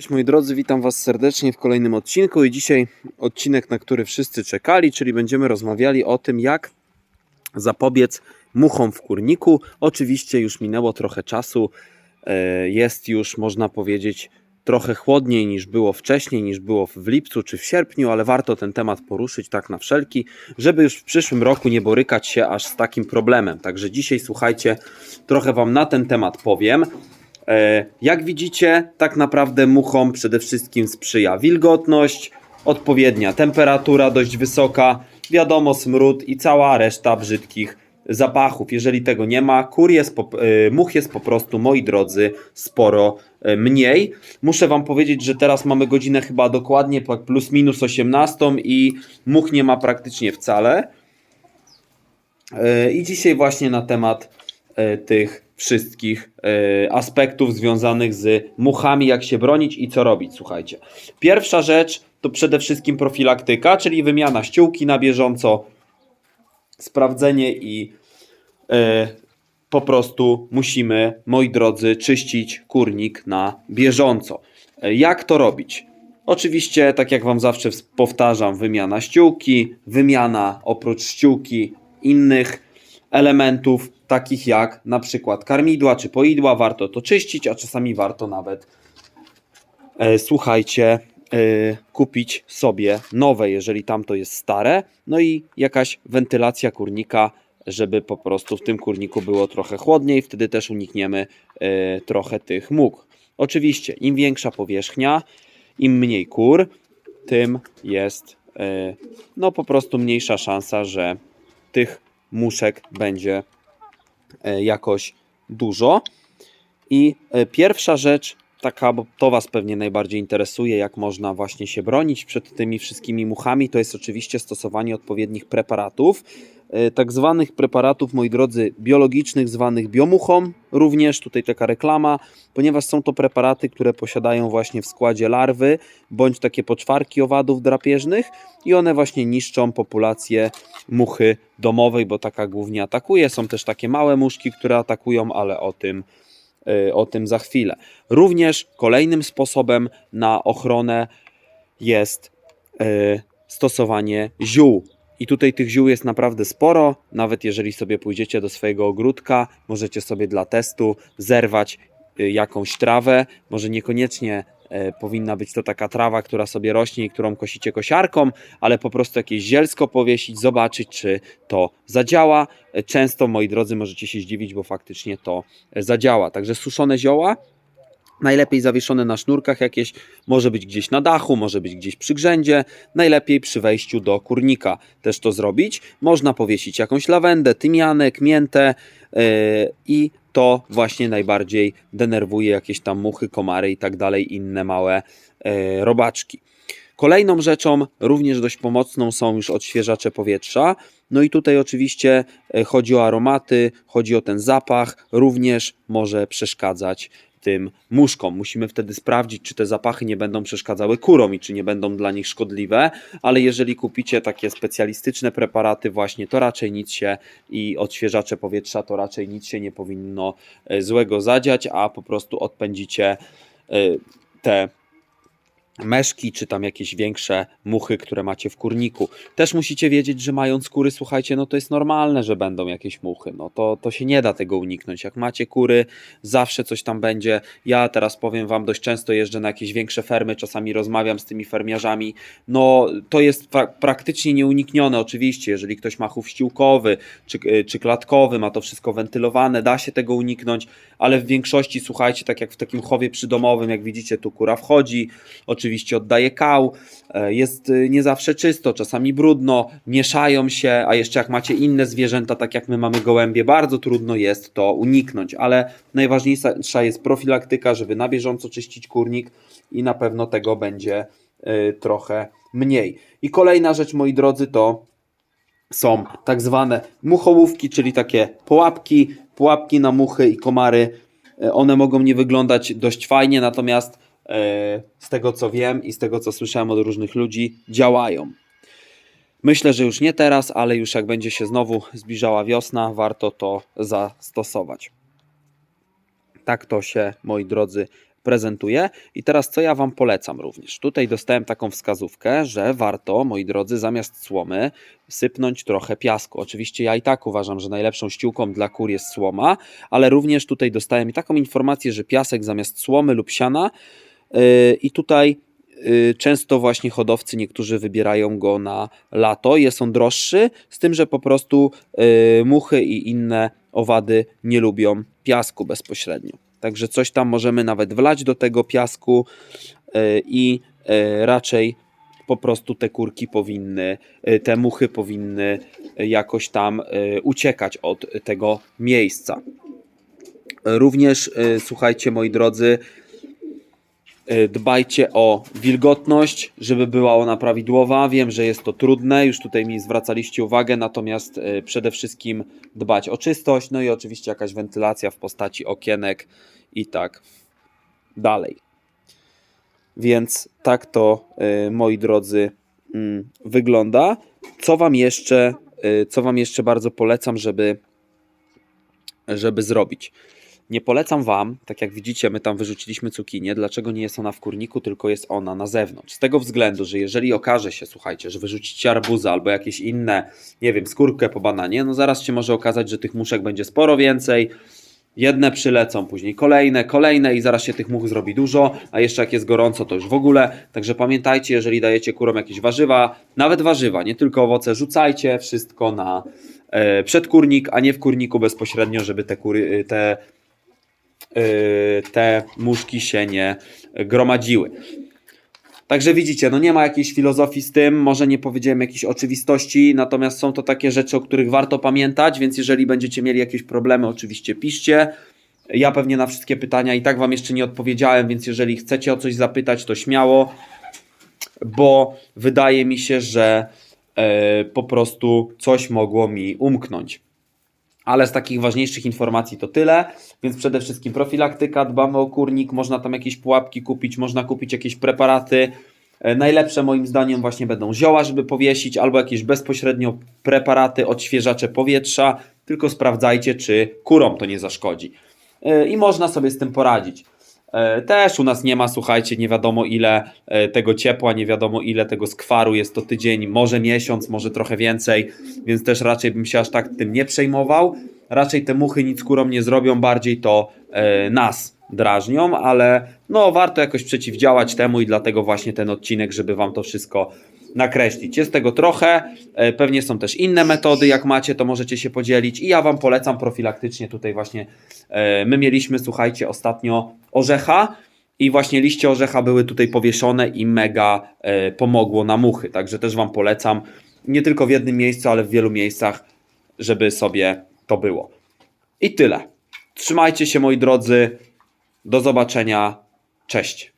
Cześć moi drodzy, witam Was serdecznie w kolejnym odcinku i dzisiaj odcinek, na który wszyscy czekali, czyli będziemy rozmawiali o tym, jak zapobiec muchom w kurniku. Oczywiście już minęło trochę czasu, e, jest już można powiedzieć trochę chłodniej niż było wcześniej, niż było w lipcu czy w sierpniu, ale warto ten temat poruszyć tak na wszelki, żeby już w przyszłym roku nie borykać się aż z takim problemem. Także dzisiaj słuchajcie, trochę Wam na ten temat powiem. E, Jak widzicie, tak naprawdę muchom przede wszystkim sprzyja wilgotność, odpowiednia temperatura dość wysoka, wiadomo smród i cała reszta brzydkich zapachów. Jeżeli tego nie ma, kur jest po, e, much jest po prostu, moi drodzy, sporo e, mniej. Muszę Wam powiedzieć, że teraz mamy godzinę chyba dokładnie tak plus minus 18 i much nie ma praktycznie wcale. I dzisiaj właśnie na temat tych wszystkich e, aspektów związanych z muchami, jak się bronić i co robić. Słuchajcie. Pierwsza rzecz to przede wszystkim profilaktyka, czyli wymiana ściółki na bieżąco, sprawdzenie i e, po prostu musimy, moi drodzy, czyścić kurnik na bieżąco. E, Jak to robić? Oczywiście, tak jak Wam zawsze ws- powtarzam, wymiana ściółki, wymiana oprócz ściółki innych elementów, takich jak na przykład karmidła czy poidła, warto to czyścić, a czasami warto nawet, e, słuchajcie, e, kupić sobie nowe, jeżeli tamto jest stare, no i jakaś wentylacja kurnika, żeby po prostu w tym kurniku było trochę chłodniej, wtedy też unikniemy e, trochę tych mógł. Oczywiście, im większa powierzchnia, im mniej kur, tym jest e, no po prostu mniejsza szansa, że tych muszek będzie jakoś dużo. I e, pierwsza rzecz, taka, bo to Was pewnie najbardziej interesuje, jak można właśnie się bronić przed tymi wszystkimi muchami, to jest oczywiście stosowanie odpowiednich preparatów. e, Tak zwanych preparatów, moi drodzy, biologicznych, zwanych biomuchą, również tutaj taka reklama, ponieważ są to preparaty, które posiadają właśnie w składzie larwy bądź takie poczwarki owadów drapieżnych i one właśnie niszczą populację muchy domowej, bo taka głównie atakuje. Są też takie małe muszki, które atakują, ale o tym, o tym za chwilę. Również kolejnym sposobem na ochronę jest y, stosowanie ziół. I tutaj tych ziół jest naprawdę sporo. Nawet jeżeli sobie pójdziecie do swojego ogródka, możecie sobie dla testu zerwać y, jakąś trawę. Może niekoniecznie powinna być to taka trawa, która sobie rośnie i którą kosicie kosiarką, ale po prostu jakieś zielsko powiesić, zobaczyć, czy to zadziała. E, Często, moi drodzy, możecie się zdziwić, bo faktycznie to e, zadziała. Także suszone zioła. Najlepiej zawieszone na sznurkach jakieś, może być gdzieś na dachu, może być gdzieś przy grzędzie, najlepiej przy wejściu do kurnika też to zrobić. Można powiesić jakąś lawendę, tymianek, miętę yy, i to właśnie najbardziej denerwuje jakieś tam muchy, komary i tak dalej, inne małe yy, robaczki. Kolejną rzeczą, również dość pomocną, są już odświeżacze powietrza. No i tutaj oczywiście e, chodzi o aromaty, chodzi o ten zapach, również może przeszkadzać tym muszkom. Musimy wtedy sprawdzić, czy te zapachy nie będą przeszkadzały kurom i czy nie będą dla nich szkodliwe, ale jeżeli kupicie takie specjalistyczne preparaty właśnie, to raczej nic się i odświeżacze powietrza, to raczej nic się nie powinno e, złego zadziać, a po prostu odpędzicie e, te meszki, czy tam jakieś większe muchy, które macie w kurniku. Też musicie wiedzieć, że mając kury, słuchajcie, no to jest normalne, że będą jakieś muchy. No to, to się nie da tego uniknąć. Jak macie kury, zawsze coś tam będzie. Ja teraz powiem Wam, dość często jeżdżę na jakieś większe fermy, czasami rozmawiam z tymi fermiarzami. No to jest pra praktycznie nieuniknione, oczywiście, jeżeli ktoś ma chów ściółkowy czy, y, czy klatkowy, ma to wszystko wentylowane, da się tego uniknąć, ale w większości, słuchajcie, tak jak w takim chowie przydomowym, jak widzicie, tu kura wchodzi, oczywiście oddaje kał, e, jest y, nie zawsze czysto, czasami brudno, mieszają się, a jeszcze jak macie inne zwierzęta, tak jak my mamy gołębie, bardzo trudno jest to uniknąć, ale najważniejsza jest profilaktyka, żeby na bieżąco czyścić kurnik i na pewno tego będzie y, trochę mniej. I kolejna rzecz, moi drodzy, to są tak zwane muchołówki, czyli takie pułapki, pułapki na muchy i komary. E, One mogą nie wyglądać dość fajnie, natomiast e, z tego co wiem i z tego co słyszałem od różnych ludzi, działają. Myślę, że już nie teraz, ale już jak będzie się znowu zbliżała wiosna, warto to zastosować. Tak to się, moi drodzy, prezentuje. I teraz co ja Wam polecam również? Tutaj dostałem taką wskazówkę, że warto, moi drodzy, zamiast słomy sypnąć trochę piasku. Oczywiście ja i tak uważam, że najlepszą ściółką dla kur jest słoma, ale również tutaj dostałem taką informację, że piasek zamiast słomy lub siana i tutaj yy, często właśnie hodowcy niektórzy wybierają go na lato. Jest on droższy, z tym, że po prostu yy, muchy i inne owady nie lubią piasku bezpośrednio. Także coś tam możemy nawet wlać do tego piasku i raczej po prostu te kurki powinny, te muchy powinny jakoś tam uciekać od tego miejsca. Również słuchajcie moi drodzy, dbajcie o wilgotność, żeby była ona prawidłowa. Wiem, że jest to trudne, już tutaj mi zwracaliście uwagę, natomiast yy, przede wszystkim dbać o czystość, no i oczywiście jakaś wentylacja w postaci okienek i tak dalej. Więc tak to, yy, moi drodzy, mm, wygląda. Co wam jeszcze, co wam jeszcze bardzo polecam, żeby, żeby zrobić? Nie polecam Wam, tak jak widzicie, my tam wyrzuciliśmy cukinię. Dlaczego nie jest ona w kurniku, tylko jest ona na zewnątrz? Z tego względu, że jeżeli okaże się, słuchajcie, że wyrzucicie arbuza albo jakieś inne, nie wiem, skórkę po bananie, no zaraz się może okazać, że tych muszek będzie sporo więcej. Jedne przylecą, później kolejne, kolejne i zaraz się tych much zrobi dużo, a jeszcze jak jest gorąco, to już w ogóle. Także pamiętajcie, jeżeli dajecie kurom jakieś warzywa, nawet warzywa, nie tylko owoce, rzucajcie wszystko na e, przedkurnik, a nie w kurniku bezpośrednio, żeby te kury, te te muszki się nie gromadziły. Także widzicie, no nie ma jakiejś filozofii z tym, może nie powiedziałem jakiejś oczywistości, natomiast są to takie rzeczy, o których warto pamiętać, więc jeżeli będziecie mieli jakieś problemy, oczywiście piszcie. Ja pewnie na wszystkie pytania i tak Wam jeszcze nie odpowiedziałem, więc jeżeli chcecie o coś zapytać, to śmiało, bo wydaje mi się, że e, po prostu coś mogło mi umknąć. Ale z takich ważniejszych informacji to tyle, więc przede wszystkim profilaktyka, dbamy o kurnik, można tam jakieś pułapki kupić, można kupić jakieś preparaty. E, Najlepsze moim zdaniem właśnie będą zioła, żeby powiesić, albo jakieś bezpośrednio preparaty, odświeżacze powietrza, tylko sprawdzajcie, czy kurom to nie zaszkodzi. E, I można sobie z tym poradzić. E, Też u nas nie ma, słuchajcie, nie wiadomo ile e, tego ciepła, nie wiadomo ile tego skwaru, jest to tydzień, może miesiąc, może trochę więcej, więc też raczej bym się aż tak tym nie przejmował. Raczej te muchy nic kurom nie zrobią, bardziej to e, nas drażnią, ale no warto jakoś przeciwdziałać temu i dlatego właśnie ten odcinek, żeby wam to wszystko nakreślić. Jest tego trochę, e, pewnie są też inne metody, jak macie, to możecie się podzielić i ja wam polecam profilaktycznie tutaj właśnie, e, my mieliśmy, słuchajcie, ostatnio orzecha i właśnie liście orzecha były tutaj powieszone i mega e, pomogło na muchy, także też wam polecam, nie tylko w jednym miejscu, ale w wielu miejscach, żeby sobie to było. I tyle. Trzymajcie się moi drodzy, do zobaczenia, cześć.